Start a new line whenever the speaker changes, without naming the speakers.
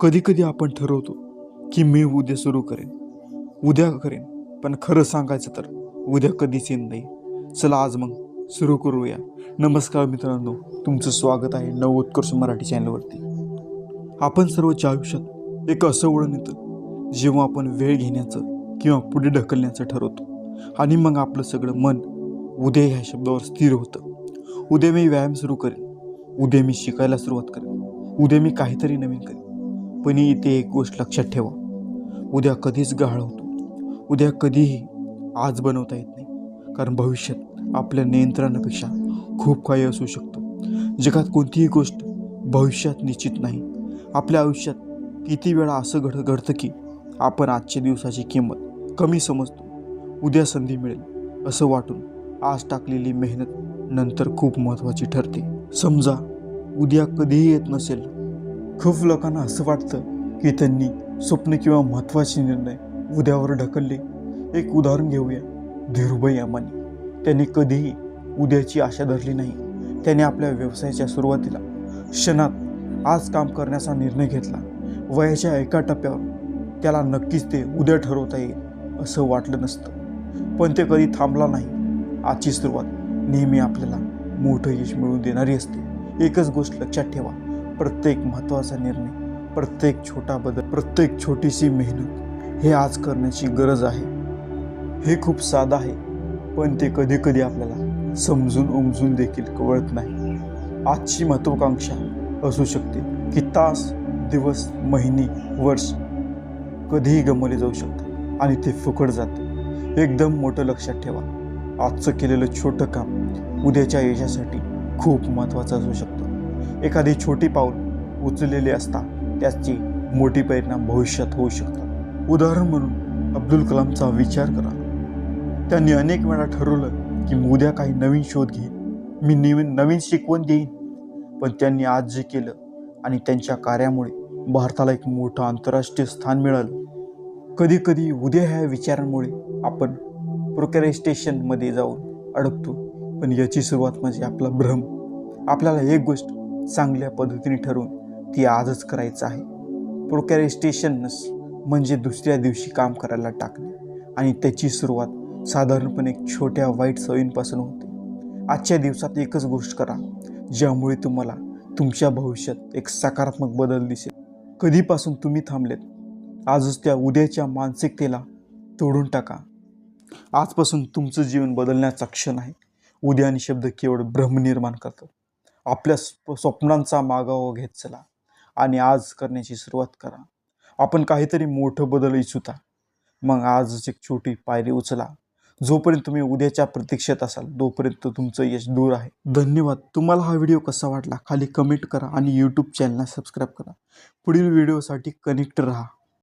कधी कधी आपण ठरवतो की मी उद्या सुरू करेन उद्या करेन. पण खरं सांगायचं तर उद्या कधीच येत नाही. चला आज मग सुरू करूया. नमस्कार मित्रांनो तुमचं स्वागत आहे नवोत्कर्ष मराठी चॅनलवरती. आपण सर्वच्या आयुष्यात एक असं वळण येतं जेव्हा आपण वेळ घेण्याचं किंवा पुढे ढकलण्याचं ठरवतो. आणि मग आपलं सगळं मन उद्या ह्या शब्दावर स्थिर होतं. उद्या मी व्यायाम सुरू करेन उद्या मी शिकायला सुरुवात करेन उद्या मी काहीतरी नवीन करेन. पण इथे एक गोष्ट लक्षात ठेवा. उद्या कधीच गाळ होतो. उद्या कधीही आज बनवता येत नाही. कारण भविष्यात आपल्या नियंत्रणापेक्षा खूप काही असू शकतं. जगात कोणतीही गोष्ट भविष्यात निश्चित नाही. आपल्या आयुष्यात किती वेळा असं घड घडतं की आपण आजच्या दिवसाची किंमत कमी समजतो. उद्या संधी मिळेल असं वाटून आज टाकलेली मेहनत नंतर खूप महत्त्वाची ठरते. समजा उद्या कधीही येत नसेल खूप लोकांना असं वाटतं की त्यांनी स्वप्न किंवा महत्त्वाचे निर्णय उद्यावर ढकलले. एक उदाहरण घेऊया. धीरुभाई अंबानी. त्यांनी कधीही उद्याची आशा धरली नाही. त्याने आपल्या व्यवसायाच्या सुरुवातीला क्षणात आज काम करण्याचा निर्णय घेतला. वयाच्या एका टप्प्यावर त्याला नक्कीच ते उद्या ठरवता येईल असं वाटलं नसतं. पण ते कधी थांबला नाही. आजची सुरुवात नेहमी आपल्याला मोठं यश मिळवून देणारी असते. एकच गोष्ट लक्षात ठेवा. प्रत्येक महत्त्वाचा निर्णय प्रत्येक छोटा बदल प्रत्येक छोटीशी मेहनत हे आज करण्याची गरज आहे. हे खूप साधं आहे पण ते कधी कधी आपल्याला समजून उमजून देखील कळत नाही. आजची महत्त्वाकांक्षा असू शकते की तास दिवस महिने वर्ष कधीही गमवले जाऊ शकतात आणि ते फुकट जाते. एकदम मोठं लक्षात ठेवा आजचं केलेलं छोटं काम उद्याच्या यशासाठी खूप महत्त्वाचं असू शकतं. एखादी छोटी पाऊल उचललेली असता त्याची मोठी परिणाम भविष्यात होऊ शकतात. उदाहरण म्हणून अब्दुल कलामचा विचार करा. त्यांनी अनेक वेळा ठरवलं की मी उद्या काही नवीन शोध घेईन. मी नवीन नवीन शिकवण देईन. पण त्यांनी आज जे केलं आणि त्यांच्या कार्यामुळे भारताला एक मोठं आंतरराष्ट्रीय स्थान मिळालं. कधी कधी उद्या ह्या विचारांमुळे आपण प्रोकॅरेस्टेशनमध्ये जाऊन अडकतो. पण याची सुरुवात म्हणजे आपला भ्रम. आपल्याला एक गोष्ट चांगल्या पद्धतीने ठरवून ती आजच करायचं आहे. प्रोकॅरेस्टेशनस म्हणजे दुसऱ्या दिवशी काम करायला टाकणे. आणि त्याची सुरुवात साधारणपणे एक छोट्या वाईट सवयींपासून होते. आजच्या दिवसात एकच गोष्ट करा ज्यामुळे तुम्हाला तुमच्या भविष्यात एक सकारात्मक बदल दिसेल. कधीपासून तुम्ही थांबलेत आजच त्या उद्याच्या मानसिकतेला तोडून टाका. आजपासून तुमचं जीवन बदलण्याचा क्षण आहे. उद्या आणि शब्द केवळ भ्रम निर्माण करतात. आपल्या स्व- स्वप्नांचा मागावा घेत चला आणि आज करण्याची सुरुवात करा. आपण काहीतरी मोठं बदल इच्छुता. मग आजच एक छोटी पायरी उचला. जोपर्यंत तुम्ही उद्याच्या प्रतीक्षेत असाल तोपर्यंत तुमचं यश दूर आहे. धन्यवाद. तुम्हाला हा व्हिडिओ कसा वाटला? खाली कमेंट करा आणि यूट्यूब चॅनलला सबस्क्राईब करा. पुढील व्हिडिओसाठी कनेक्ट राहा.